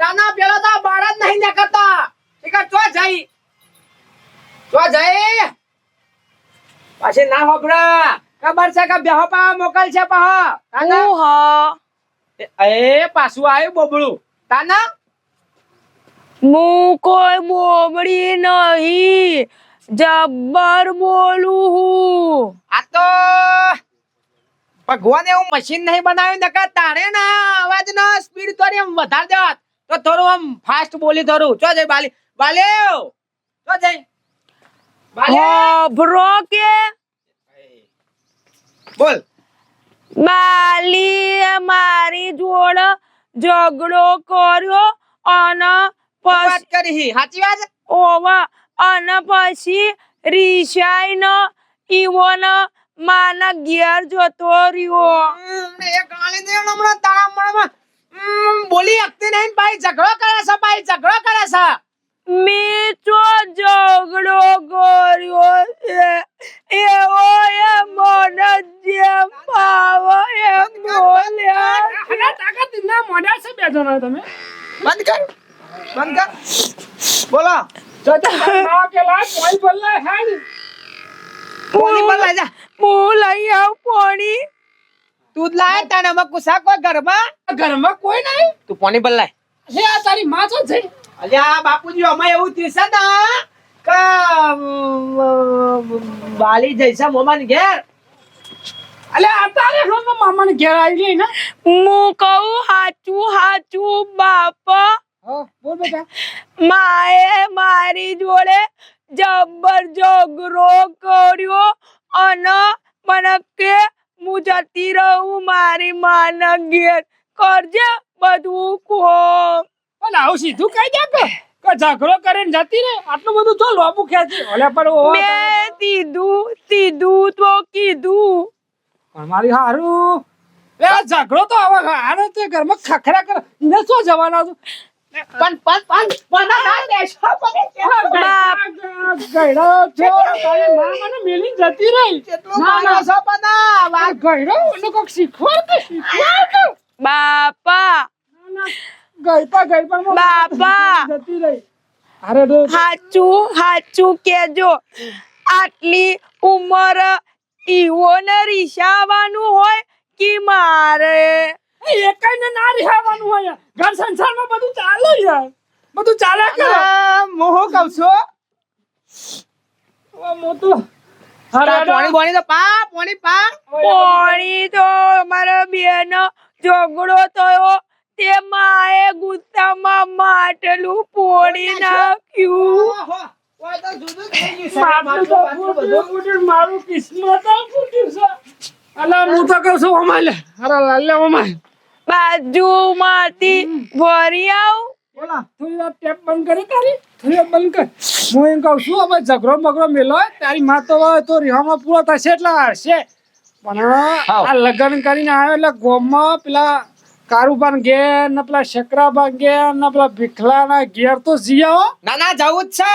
તાના પેલા તો બાળ જ નહીં દેખાતા ઠીક ચો જઈ. ચો જઈ. પાછી ના હોબડા ખબર છે કે બેહો પા મોકલ છે પા હું હ? એ પાછું આવ્યું બોબળું તાના? હું કોઈ બોબડી નહીં. જબ્બર બોલું હું. આ તો ભગવાને એવું મશીન નહીં બનાવ્યું નકા તારે ના અવાજ નો સ્પીડ થોડી વધારે દેવા તો થોડું આમ ફાસ્ટ બોલી થોડું ચો જઈ બાલી બાલ્યો! ચો જઈ કે? બોલ. બાલી મારી જોડ ઝઘડો કર્યો અને વાત કરી? સાચી વાત? ઓવા. અને પછી રિસાઈ ન ઈવોન માના ઘેર જતો રહ્યો. હમ, એ ગાળી દે હમણાં તારા. બોલી શકતી નહીં ને ભાઈ ઝઘડો કરે છે ભાઈ ઝઘડો કરે છે. મેં તો ઝઘડો કર્યો છે. એવો એ મને જેમ પાવો એમ બોલ્યા અરે તાકાત ના મોડા છે બે જણા તમે. બંધ કર બંધ કર. બોલો. તો તે ના કોઈ હાડ જા. આવ પોણી. તું લાય તને અમે કુસા કોઈ ઘરમાં? ઘરમાં કોઈ નહીં. તું પોની બલ લાય. હે આ તારી માં છો છે અલ્યા બાપુજી અમે એવું છે ને કે વાલી જઈશે મોમાન ઘેર. અલે આ તારે રોજ મામાને ઘેર આવી લઈ ને? હું કહું હાચું હાચું બાપા. બોલ બેટા. માએ મારી જોડે જબર જોગરો કર્યો અને મને કે હું જતી રહું મારી માના ઘેર. કરજે બધું કોમ પણ આવું સીધું કહી દે કે કે ઝઘડો કરીને જતી રે આટલું બધું જો લોબુ ખેંચી. ઓલે પણ ઓ મેં સીધું સીધું તો કીધું. પણ મારી હારું. એ આ ઝઘડો તો આવા આને તે ઘરમાં ખખરા કર ઇને શું જવાના છું? પણ પણ પણ પણ ના દેશો બાપ. ગઈડો છો તારી માં મને મેલી જતી રહી. કેટલું ના, ના. માણસો પના આ ગઈડો ને કોક શીખવાડ કે શીખવાડ કે બાપા ગઈતા ગઈ પણ બાપા. જતી રહી. અરે રે હાચું હાચું કેજો આટલી ઉંમર ઈવોને રીસાવાનું હોય કે મારે? એકાઈને ના રહેવાનું હોય. ઘર સંસારમાં બધું ચાલે યાર બધું ચાલે કરે મોહો કહું છો? મોટું. પોણી તો પા પોણી પા. પાણી તો અમારા બેન ઝઘડો થયો તે માએ ગુસ્સામાં માટલું પોડી નાખ્યું. મારું કિસ્મત ફૂટ્યું છે. અલા હું તો કઉ છું અમારે અરે લે અમાય બાજુમાંથી ભરી આવ. બોલા થોડી વાર ટેપ બંધ કરે તારી? થોડી વાર બંધ કર. હું એમ કહું છું હવે ઝઘડો બગડો મેલો તારી માં તો રિહામાં પૂરો થશે એટલે હશે પણ આ લગ્ન કરીને આવ્યો એટલે ગોમમાં પેલા કારુબાન ઘેર ને પેલા શકરાબા ઘેર ને પેલા ભીખલાના ઘેર તો જીયા હો ના ના જવું જ છે!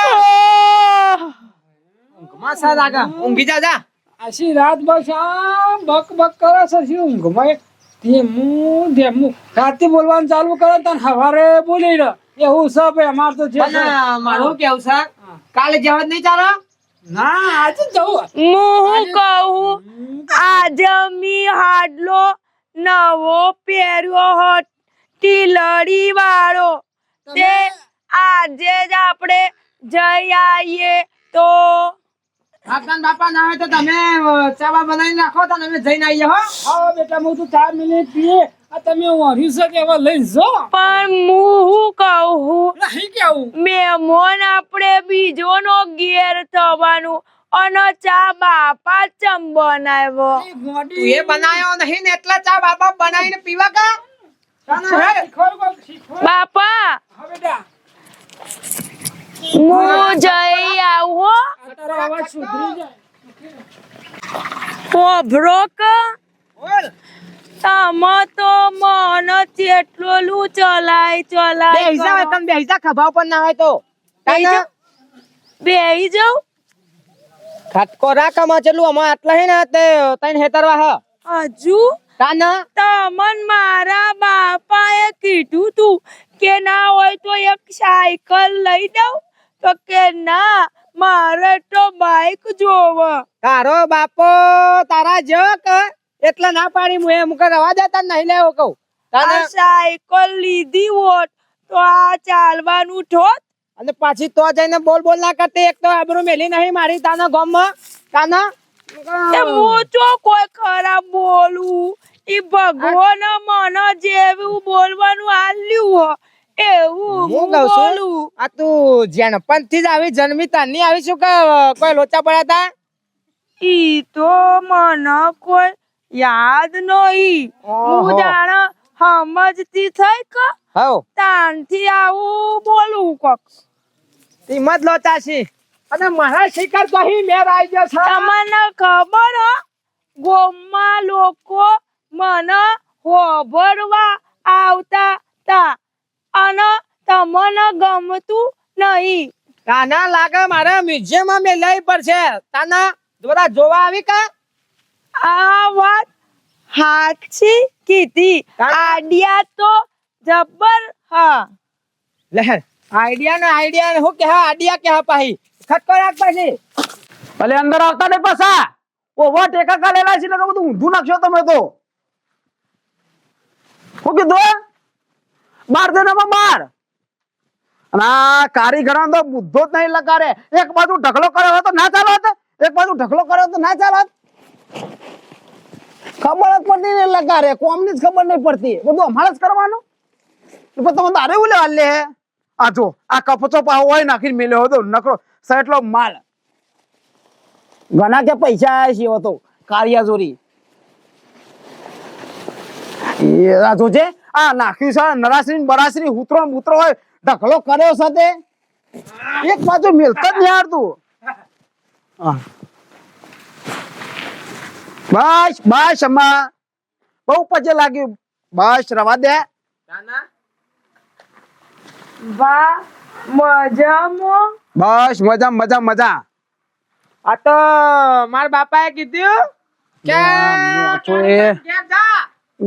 ઊંઘમાં સા લાગા? ઊંઘી જા જા. આશી રાત બસ આ બક બક કરે છે શું ઊંઘમાં ધીમું ધીમું. રાતે બોલવાનું ચાલુ કરે તને સવારે બોલી રહ્યો એવું છે ભાઈ અમાર તો જે છે. મારું કેવું છે? કાલે જવા જ નહીં ચાલો? ના આજે જ જવું હું કહું આજે મી હાડલો નવો પહેર્યો હોત. ટીલડી વાળો. તે આજે જ આપણે જઈ આવીએ તો કાકા ને બાપા ના હોય તો તમે ચાવા બનાવી નાખો તો તમે જઈને આવી હો. હા બેટા હું તો ચાર મિનિટ પીએ. આ તમે વાર્યું શકે એવા લઈ જો? પણ હું હું? કહું નહીં કેવું મહેમાન આપણે બીજો નો ઘેર થવાનું અને ચા બાપા ચમ બનાવ્યો? તું એ બનાવ્યો નહીં ને એટલા ચા બાપા બનાવીને પીવા કા? બાપા! હા બેટા. હું જઈ આવું હો. આ તારો અવાજ સુધરી જાય. હોભરો કે બોલ. તમે તો મન ચેટલું ચલાય ચલાય હિસાબ હોય, તમે બે ખભા ઉપર ના હોય તો. બેહી. જાઉં ખટકો રાખ આમાં ચલું આમાં આટલા હે ને તે તૈન હેતરવા હ. હજુ? તાના? તમન મારા બાપાએ કીધું તું કે ના હોય તો એક સાયકલ લઈ દઉં. તો કે ના મારે તો બાઈક જોવ. તારો બાપો તારા જો કે એટલે ના પાડી હું એમ કે રવા દેતા નહીં લેવો કહું. તને સાયકલ લીધી હોત તો આ ચાલવાનું થોત અને પાછી તો જઈને બોલ બોલ ના કરતી એક તો આબરૂ મેલી નહીં મારી તાના ગામમાં. તાના હું તો કોઈ ખરાબ બોલું ઈ ભગવાન મને જેવું બોલવાનું આલ્યું હો એવું હું હું કહું છું. આ તું જેનપણથી જ આવી જન્મી તારની આવી શું કે કોઈ લોચા પડ્યા તા? ઈ તો મને કોઈ યાદ નહીં હું જાણે સમજતી થઈ કે હવ. તાનથી આવું બોલું કોક. હિંમત લોચા છે. અને મારા શિકાર તો અહીં મેર આવી ગયો છે. તમને ખબર ગોમમાં લોકો મને હોભરવા આવતા તા. અને તમને ગમતું નહીં. તાના લાગે મારે મ્યુઝિયમમાં મેલાઈ પડશે તાના દ્વારા જોવા આવી કા? આ વાત હાચી કીધી. આડિયા તો જબર હા. લહેર આઈડિયા ને આઈડિયા ને હું કે આઈડિયા કે પાહી? ખટકો રાખ પાછી ભલે અંદર આવતા ને પાછા. ઓવા ટેકા કાઢેલા છે એટલે બધું ઊંધું નાખશો તમે તો. હું કીધું બાર દેનામાં બાર. અને આ કારીગરો તો બુદ્ધો જ નહીં લગાડે. એક બાજુ ઢગલો કર્યો હોય તો ના ચાલત એક બાજુ ઢગલો કર્યો તો ના ચાલો ખબર જ પડતી નહીં લગાડે. કોમની જ ખબર નહીં પડતી. બધું અમારે જ કરવાનું. તો તમે તારે એવું લેવા લે આ જો, આ કપચો પાહો હોય નાખીને મેલ્યો હતો નકરો એટલો માલ. ઘણા કે પૈસા આવ્યા છે તો. કારિયાચોરી એ આ જોજે આ નાખી છે નરાશ્રી બરાશ્રી ઉતરો ઉતરો હોય ઢકલો કર્યો સાથે એક બાજુ મેલતા જ નહીં હારતું. બસ બસ અમ્મા. બહુ પજે લાગ્યું. બસ રવા દે. વાહ મજામાં. બસ મજા મજા મજા. આ તો મારા બાપાએ કીધું કે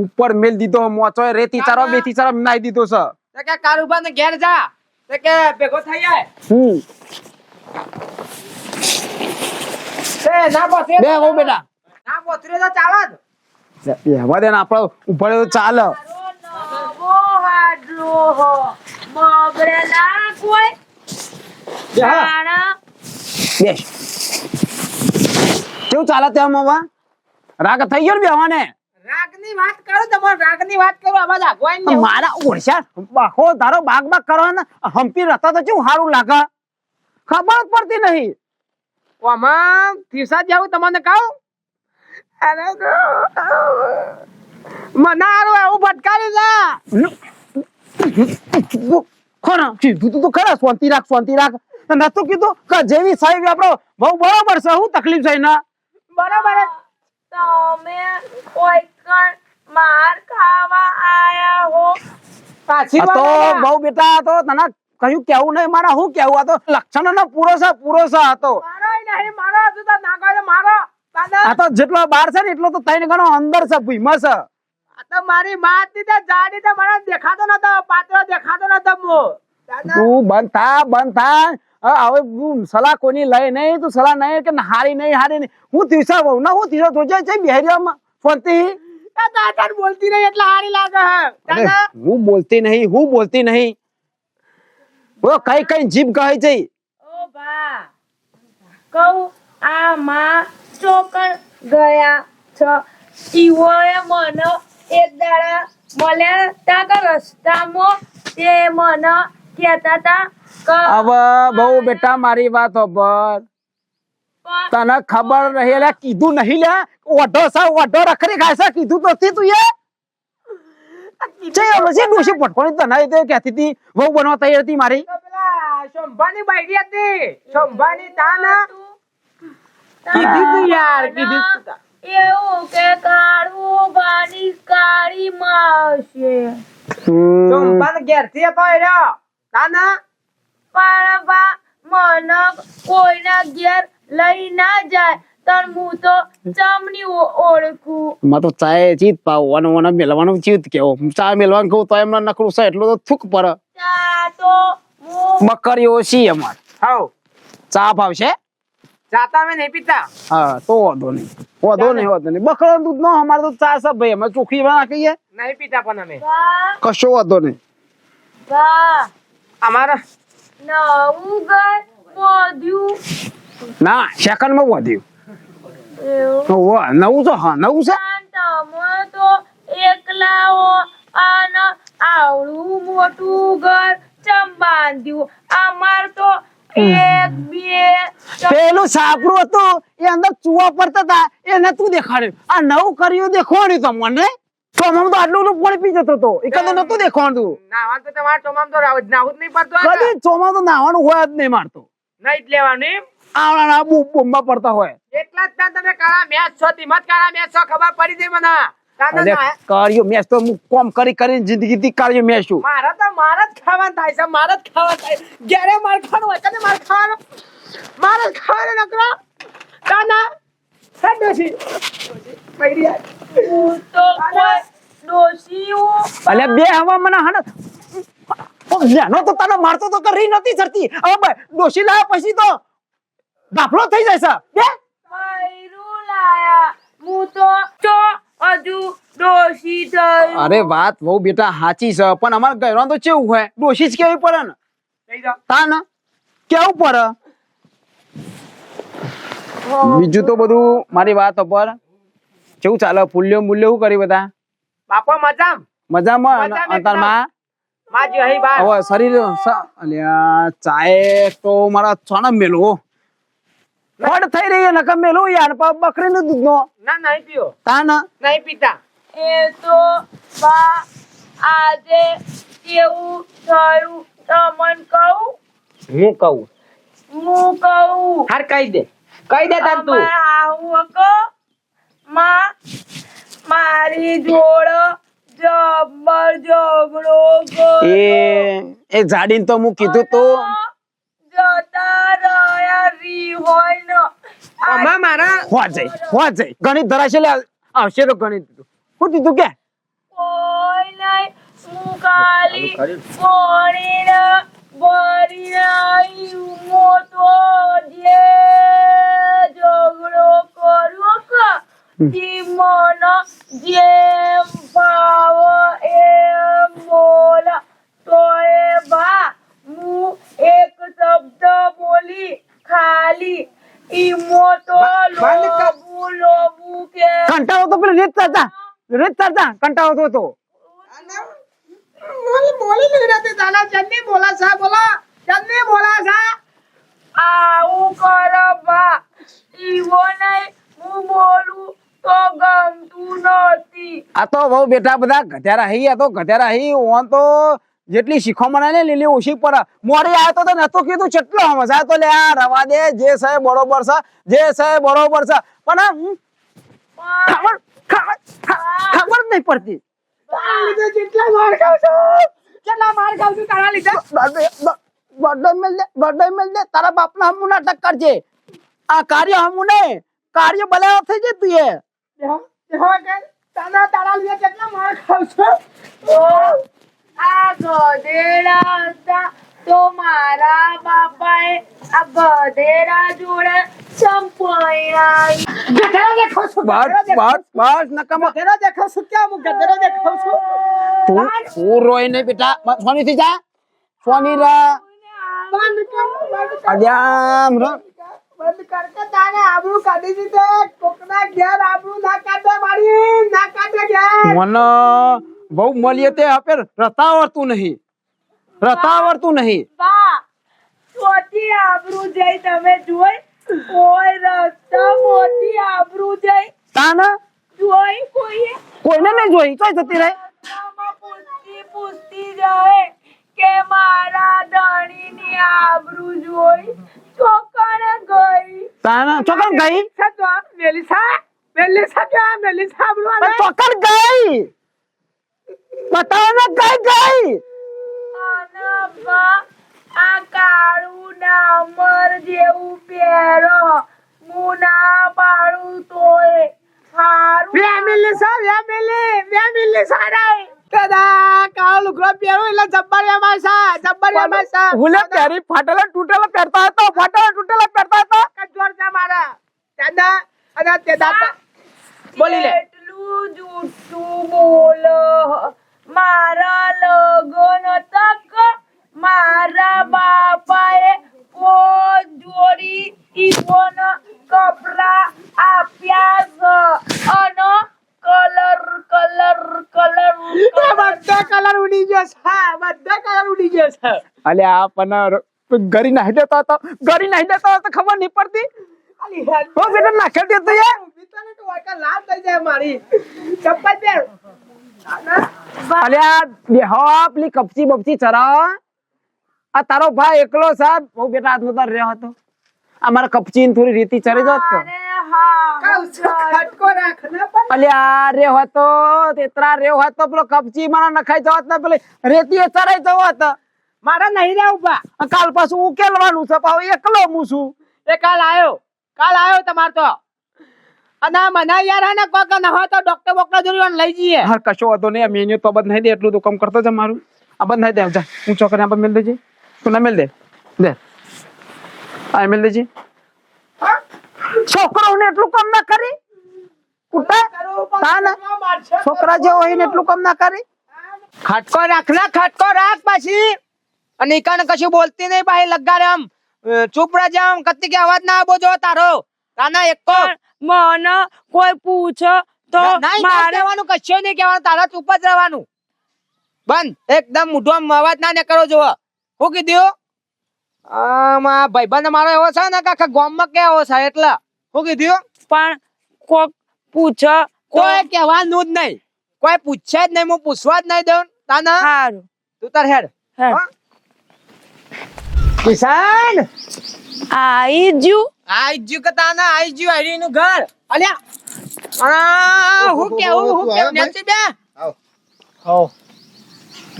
ઉપર મેલ દીધો મોચો રેતી ચારો બેથી ચારો નાઈ દીધો છે. તે કે કારુબા ને ઘેર જા. તે કે ભેગો થઈ જાય હમ તે ના બોતરે બે હો બેટા. ના બોતરે તો ચાલે જ. બેહવા દે ને આપણો ઉપર તો ચાલે. બગડેલા કોઈ બેસ કેવું ચાલે ત્યાં મામા રાગ થઈ ગયો ને બેવાને રાગની વાત કરો તમારે રાગની વાત કરો આવા જ ને મારા ઓરસા બાખો તારો બાગ બાગ કરવાના હમ્પી રહેતા તો કેવું સારું લાગે? ખબર જ પડતી નહીં. આમાં ફીસા જેવું તમને કહું? અરે મને હારું આવું ભટકાર્યું છે ખરા કીધું તું તો ખરા શાંતિ રાખ શાંતિ રાખ. નતું કીધું કે જેવી સાહેબ આપણો બહુ બરોબર છે શું તકલીફ છે એના? બરાબર તમે કોઈ કણ માર ખાવા આયા હો. પાછી આ તો બહુ બેટા તો તને કયું કેવું નહીં મારા શું કેવું આ તો લક્ષણો નો પૂરો છે પૂરો છે આ તો. મારોય નહીં મારો હજુ તો ના તો મારો. આ તો જેટલો બાર છે ને એટલો તો ત્રણ ગણો અંદર છે ભૂઈમાં છે. તો મારી માતની જાડી તો મને દેખાતો નતો પાત્રો દેખાતો નતો મો. તું બંધ થા બંધ થા. હવે હવે સલાહ કોની લઈ નહીં તું સલાહ નહીં કે હારી નહીં હારી નહીં. હું તીસા બહુ ના હું તીસા જોજે છે બિહારિયામાં ફરતી. દાદા બોલતી નહીં એટલે હારી લાગે હે. દાદા? હું બોલતી નહીં હું બોલતી નહીં. ઓ કઈ કઈ જીભ કહે છે ઓ બા કહું આ માં ચોકણ ગયા છો. ઈવોએ મને એક દાડા મળ્યા તા કે રસ્તામાં તે મને કહેતા તા કે હવે બહુ બેટા મારી વાત પણ તને ખબર રહી લે કીધું નહીં લે ઓઢો સા ઓઢો રખરી ખાય છે કીધું નથી તું એ. ચે પછી ડોશી પટકોની તને એ કહેતી હતી વહુ બનવા તૈયાર હતી મારી. શંભાની બાઈડી હતી શંભાની તાના. કીધું તું યાર કીધું તું એવું કે કાળું બાની કાળી માં હશે હમ. ઘેરથી હતો એ તાના. પણ બા મને કોઈના ઘેર લઈ ના જાય તણ હું તો ચમની ઓળખું. માં તો ચાય ચીત પાવવાનું મને મેલવાનું ચીત કેવો. ચા મેલવાનું કહું તો એમના નકરું છે એટલું તો થૂક પર ચા તો મકરીઓ છી અમાર. હાઉ? ચા ભાવશે? જાતા અમે નહીં પીતા. હા તો વાંધો નહીં. વાંધો નહીં વાંધો નહીં. બકરા દૂધ નો અમારે તો ચા છે ભાઈ અમે ચોખ્ખી નાખીએ નહીં પીતા પણ અમે. કશો વાંધો નહીં. અમારા નવું ઘર મોદ્યું ના સેકન્ડ વધ્યું નવું છે હા નવું છે? તમે તો એકલા હો અને આવડું મોટું ઘર ચમ બાંધ્યું? અમાર તો એક બે પેલું સાપરું હતું એ અંદર ચૂવા પડતા હતા એ નતું દેખાડ્યું. આ નવું કર્યું દેખવાનું તો મને ચોમામાં તો આટલું બધું પાણી પી જતો હતો. એ કદે નતું દેખાડતું નાવાનું તો તમારે ચોમામ તો નાવું જ નહીં પડતું કદી ચોમામ તો નાવાનું હોય જ નહીં મારતો. નહીં જ લેવાનું એમ? આવડા બૂમ બૂમમાં પડતા હોય. એટલા જ ત્યાં તમે કાળા મેચ છો ધીમત કાળા મેચ છો ખબર પડી દે મને. કર્યો મેચ તો હું કોમ કરી કરીને જિંદગી થી કર્યો મેચ છું. મારે તો મારે જ ખાવાનું થાય છે મારે જ ખાવાનું થાય. જ્યારે મારે ખાવાનું હોય કદી મારે ખાવાનું? મારે જ ખાવાનું નકરો? તાના હેડ ડોશી. પૈડી આય. હું તો કોઈ ડોશી બે હવા મને હને લેનો તો તને મારતો તો કરી નથી સરતી. હવે ડોશી લાયા પછી તો. દાફલો થઈ જાય છે. બે. હું તો તો હજુ ડોશી થયું. અરે વાત બહુ બેટા સાચી છે પણ અમારે ગયરો તો કેવું હોય? ડોશી જ કેવી પડે ને? તા ને? કેવું પડે? બીજું તો બધું મારી વાત ઉપર. કેવું ચાલે? ફૂલ્યો મૂલ્યો શું કરી બધા? બાપો મજામ? મજામાં? અંતરમાં માં? શરીર ચાય તો મારા છોને મેલો. ફળ થઈ રહી નકર મેલો યારનું દૂધ નો ના નહીં પીઓ તા ના નહીં પીતા. એ તો બા આજે કેવું થયું? તમન કહું? હું કહું? હું કહું. હાર કહી દે. કહી દે તાર તું. આવું અકો માં મારી જોડે જબર ઝઘડો. એ એ જાડીને તો હું કીધું તો. જતા રહ્યા રી હોય ને આમાં મારા હોવા જાય હોવા જાય ગણિત ધરાશે લે આવશે તો ગણિત દીધું શું દીધું કે કોઈ નહીં હું ખાલી પાણીને ભરીને આવ્યું મોટો જે ઝઘડો કર્યો કે ઈ મને જેમ ભાવે એમ બોલ તો એ બા હું એક શબ્દ બોલી ખાલી ઈ તો. લોબુ લોબુ કે કંટાળો તો પેલું રેત કરતા રેત કરતા કંટાળો તો તો બોલી બોલી નહીં રહેતી તાના ચન્ની બોલા સા બોલા. ચન્ની બોલા સા. આવું કરો બા ઈવો નહીં. હું બોલું તો ગમતું નથી. આ તો બહુ બેટા બધા ગધેરા હઈ આ તો ગધેરા હઈ ઓન તો જેટલી શીખવા મને ને લીલી ઓછી પડે મોડી આવ્યો તો નતો કીધું. કેટલો સમજાય તો લે આ રવા દે. જે સાહેબ બરોબર છે. જે સાહેબ બરોબર છે. પણ ખબર ખબર નહીં પડતી. માર ખાવ છો? કેટલા માર ખાવ છું તારા લીધે? બર્થડે મેલ દે બર્થડે મેલ દે. તારા બાપના હમું નાટક કરજે. આ કાર્ય હમુ નહીં. કાર્ય ભલે થઈ જતું એ. દેહો દેહો કે તાના તારા લીધે કેટલા માર ખાવ છો? તો આ ગધેડા હતા તો મારા બાપાએ આ ગધેડા જોડે બંધ કર બંધ કર. અજામ ર. બંધ કર કે તારે આબરૂ કાઢી દીધે કોકના ઘેર આબરૂ ના કાઢે મારી ના કાઢે ઘેર. મને બહુ મળીએ તે આપે રતા આવડતું નહીં. રતા આવડતું નહીં. બા મોટી આબરૂ જઈ તમે જોઈ. કોઈ રસ્તા મોટી આબરૂ જઈ. તાના? જોઈ કોઈ કોઈને નહીં જોઈ? કઈ જતી રહે? પૂછતી પૂછતી જાય કે મારા ધણીની આબરૂ જોઈ. ચોકણ ગઈ. તાના? ચોકણ ગઈ? મેલિસા મેલિસા કે મેલિસા આબરૂ ચોકન ગઈ? બતાવો ને કઈ કઈ? આ કાળું ડામર જેવું પહેરો. હું ના પાડું તોય હારું વે મેલિસા વે મેલી વે મેલિસા રે દાદા કાળો લુગડો પહેરો એટલે જબ્બરિયા માસા જબ્બરિયા માસા હુલે પહેરી ફાટેલો તૂટેલો પહેરતા હતો ફાટેલો તૂટેલો પહેરતા હતા. કજોર છે મારા. દાદા અને તે દાદા બોલી લે. એટલું જૂઠું બોલો મારા લગન તક મારા બાપાએ કોઈ જોડી ઈવોન કપડા આપ્યા છે અને કલર કલર કલર એ બધા કલર ઉડી ગયો છે. હા, બધા કલર ઉડી ગયો છે. આ પણ ગરી નાહી દેતો હતો. ગરી નાહી દેતો હતો ખબર નહીં પડતી. અલી હેડ. હો બેટા નાખી દેતો યાર. બેટા ને તો વાંકા લાલ થઈ જાય મારી. ચપ્પલ પહેર. અલ્યા બેહો પેલી કપચી બપચી ચરાવ આ તારો ભાઈ એકલો સાહેબ બહુ બેટા આજનો તાર રહ્યો હતો. અમારા કપચી થોડી રીતિ ચરી જાત તો. અલ્યા રે હતો તેતરા રે હતો પેલો કપચી મારા નખાઈ જવાત ને પેલી રેતી ચરાઈ જવો હતો. મારા નહીં રે ઊભા કાલ પાછું ઉકેલવાનું છે પાછો એકલો હું છું. એ કાલ આવ્યો કાલ આવ્યો તમાર તો. અને મને યાર હે ને કોક ન હોય તો ડોક્ટર બોક્ટર જોડે લઈ જઈએ. હા કશો વાંધો નહીં. મેન્યુ તો બંધ નહીં દે એટલું તો કામ કરતો જ મારું આ બંધ નહીં દે જા. હું ચોકને આ મેલ દેજે. તું ના મેલ દે. દે. આ મેલ દેજે. છોકરાઓને એટલું કામ ના કરી? કુટા? ના? છોકરા જેવો હોય ને એટલું કામ ના કરી? ખાટકો રાખ ના ખાટકો રાખ પાછી. અને ઈકાને કશું બોલતી નહીં ભાઈ લગારે આમ. ચૂપ રહેજે આમ. કત્તી કે અવાજ ના આવો જો તારો. તાના એક મને કોઈ પૂછે તો મારે કહેવાનું કશું નહીં કહેવાનું તારા ચૂપ જ રહેવાનું. બંધ. એકદમ મોઢું અવાજ ના કરો જોવો. શું કીધું? આમાં ભાઈબંધ મારો એવો છે ને કે આખા કે કેવો છે એટલે. શું કીધું? પણ કોક પૂછે કોઈ કહેવાનું જ નહીં. કોઈ પૂછે જ નહીં હું પૂછવા જ નહીં દઉં. તાના સારું તું તાર હેડ. હો? કિસાન? આઈ જ્યુ આઈ જ્યુ કે તાના આઈ હરી નું ઘર. અલ્યા. આ હું કેવું હું કેવું? નેચી બે? આવ.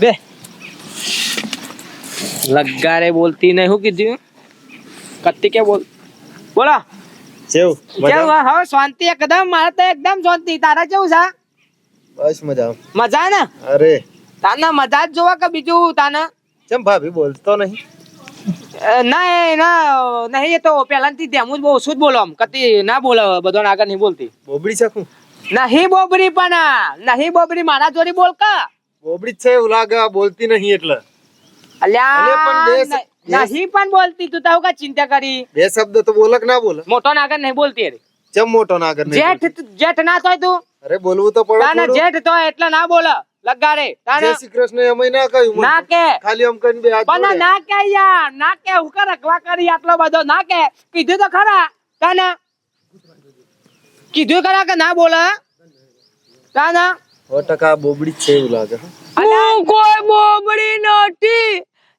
બે. લગારે બોલતી નહીં હું કીધું કત્તી કે બોલ બોલા. જેવ હા હવે શાંતિ એકદમ મારે તો એકદમ શાંતિ. તારા કેવું છે? બસ મજા મજા ને અરે. તાના મજા જ જોવા કે બીજું તાના? કેમ ભાભી બોલતો નહીં? ના ના નહીં એ તો પહેલાથી તેમ જ બહુ ઓછું જ બોલો આમ. કતી ના બોલે બધો આગળ નહીં બોલતી. બોબડી છે નહીં બોબડી પણ નહીં બોબડી મારા જોડી બોલ કા. બોબડી છે એવું લાગે બોલતી નહીં એટલે. અલ્યા નહીં પણ બોલતી તું તાવ કા ચિંતા કરી. બે શબ્દ તો બોલક ના બોલે? મોટો નાગર નહીં બોલતી અરે ચમ મોટો ના કર જેઠ જેઠ ના તોય તું. અરે બોલવું તો પડે ના જેઠ તો એટલે ના બોલે. લગાડે. તાના શ્રી કૃષ્ણ એમ ના કહ્યું ના કે ખાલી એમ કહીને બે હાથ પણ ના કે યાર ના કે હું કર અકવા કરી આટલો બધો. ના કે કીધું તો ખરા. તાના કીધું ખરા કે ના બોલે? તાના સો ટકા બોબડી છે એવું લાગે હું. કોઈ બોબડી નથી.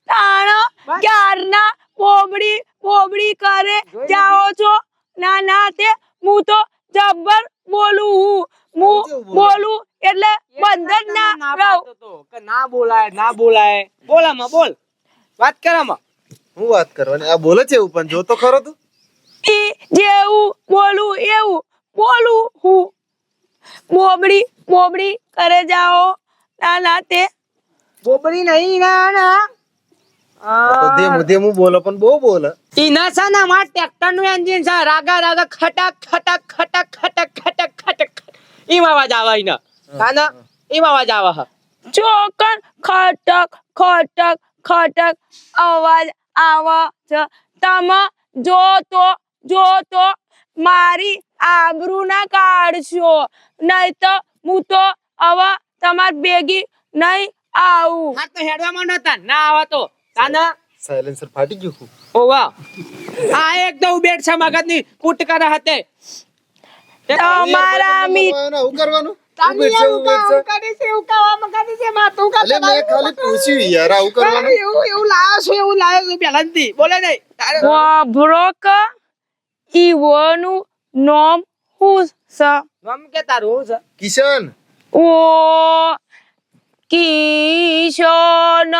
તાણા ક્યારના બોબડી બોબડી કરે? જાઓ છો? ના ના તે. હું તો જબ્બર બોલું હું? હું બોલું. એટલે બંધ ના રહું. કે ના બોલાય ના બોલાય. બોલામાં બોલ. વાત કરામાં હું વાત કરવાની? આ બોલે છે એવું પણ જો તો ખરો તું. જેવું બોલું એવું. બોલું હું. બોબડી બોબડી કરે જાઓ. ના ના તે. બોબડી નહીં ના ના. ધીમું ધીમું બોલો પણ બહુ બોલે. ઈના છે ને ટ્રેક્ટરનું એન્જિન છે રાગા રાગા ખટક ખટક ખટક ખટક ખટક ખટક ઈ અવાજ આવે ઈના. તાના ઈ અવાજ આવે હ. ચોકર ખટક ખટક ખટક અવાજ આવે છે. તમે જો તો જો તો મારી આબરૂ ના કાઢશો નહીં તો હું તો હવે તમાર ભેગી નહીં આવું. હા તો હેડવામાં નતા ના આવા તો. તાના સાયલેન્સર ફાટી ગયું હું. ઓવા આ એક તો ઉબેટ છે મગજની કૂટ કરે હતે તમારા મિત હું કરવાનું ઉભેટ છે, ઉભેટ છે. અલે મેં ખાલી પૂછ્યું યાર આવું કરવાનું એવું એવું લાવ્યો છું એવું લાવ્યો છું પહેલાથી. બોલે નહીં. તારે વાભરો કે ઈવોનું નામ હું છે નામ કે તારું છે? કિશન. ઓ કિશન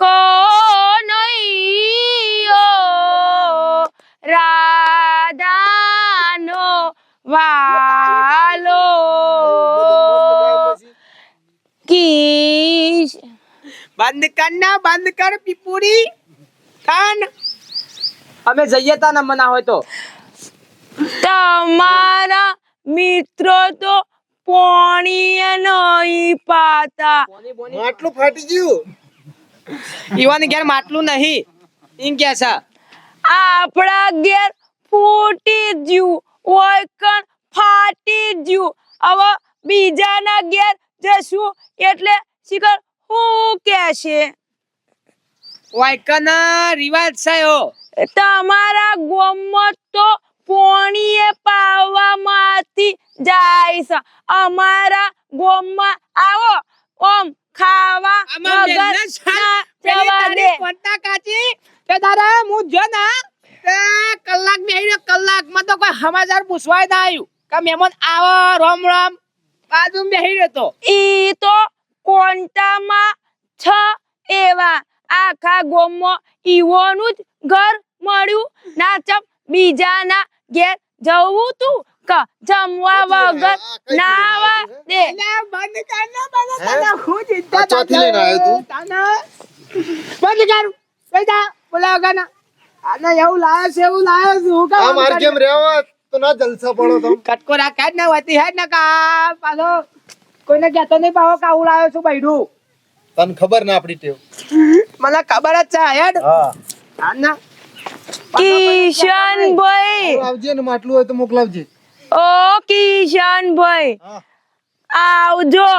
કનૈયો રાધાનો વાલો. કીશ. બંધ કર ના બંધ કર પીપુરી કાન અમે જઈએ તા ના મના હોય તો. તમારા મિત્રો તો પોણીએ નહીં પાતા. માટલું ફાટી ગયું? ઈવાની ઘેર માટલું નહીં. એમ કે છે? આપણા ઘેર ફૂટી જ્યું ઓય કણ ફાટી જ્યું. હવે બીજાના ઘેર જશું એટલે શિખર હું કહેશે? વાયકના રિવાજ એવો. તમારા ગોમમાં તો પોણીએ પાવામાંથી જાય છે. અમારા ગોમમાં આવો ઓમ ખાવા કાચી તે તારા હું જો ના કલાક બે કલાક તો કોઈ સમાચાર પૂછવાય ના આવ્યું કે મહેમાન આવો રામ રામ. બાજુ બેહી રહ્યો ઈ તો કોન્ટામાં છ એવા આખા ગોમમાં ઈવોનું જ ઘર મળ્યું. ના ચમ બીજાના ઘેર જવું તું? ક જમવા વગર નાવા દે બંધ કર ને બંધ કર ને. હે? હું ચિંતા આ ચોથી લઈને આવ્યો તું? તાને. બંધ કર બેટા બોલાવ ગાના આને એવું લાયો છે એવું લાયો છે હું આ કામ માર જેમ રહેવા? તો ના જલસા પડો તમે કટકો રાખ ને વતી હેડ ને કા પાછો. કોઈને કહેતો નહીં પાવો કાવું લાયો છું બૈડું. તને ખબર ના આપડી ટેવ? મને ખબર જ છે હેડ. હા. આના. કિશનભાઈ આવજે ને માટલું હોય તો મોકલાવજે. ઓ કિશનભાઈ ભાઈ આવજો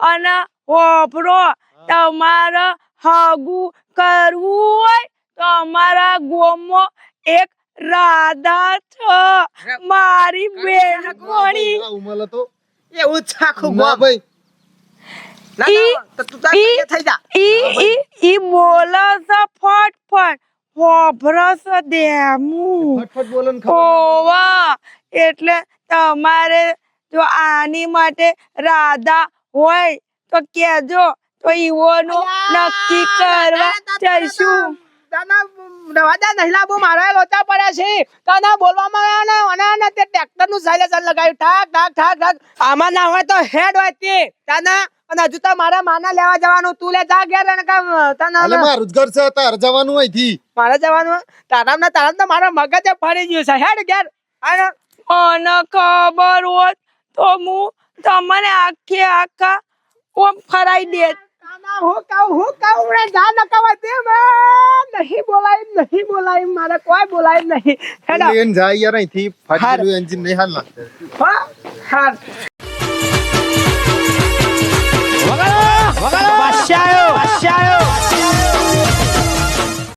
અને હોપરો તમારે હગુ કરવું હોય તો અમારા ગોમો એક રાધા છે. મારી બેન કોણી ઉમલ એવું છાખું ગામ. ભાઈ. ના, ના, ઈ- તો તું તાર ઈ- ઘરે થઈ જા. ઈ ઈ ઈ બોલે છે ફટફટ દેમું એટલે તમારે જો આની માટે રાધા હોય તો કેજો તો ઈવોનું નક્કી કરવા જઈશું. રવાદા નહિલા બહુ મારા લોચા પડ્યા છે. તને બોલવામાં આવ્યા ને અને તે ટ્રેક્ટરનું સાયલેન્સર લગાવ્યું. ઠાક ઠાક ઠાક ઠાક. આમાં ના હોય તો હેડ હોય તે. તને અને હજુ તો મારા માના લેવા જવાનું. તું લે જા ઘેર અને કામ. તને અલે મારું ઘર છે તાર જવાનું અહીંથી. મારે જવાનું. તારામ ને તારામ તો મારા મગજ ફરી ગયું છે. હેડ ઘેર. અને ખબર હોત તો હું તમને આખે આખા ઓમ ફરાઈ દેત. હું કહું હું કહું ને જા ન કહેવા દે નહીં બોલાય નહીં બોલાય મારે કોઈ બોલાય નહીં. હેડા. એન જાય યાર અહીંથી હાલ હા હા વગાડો વગાડો. આવ્યો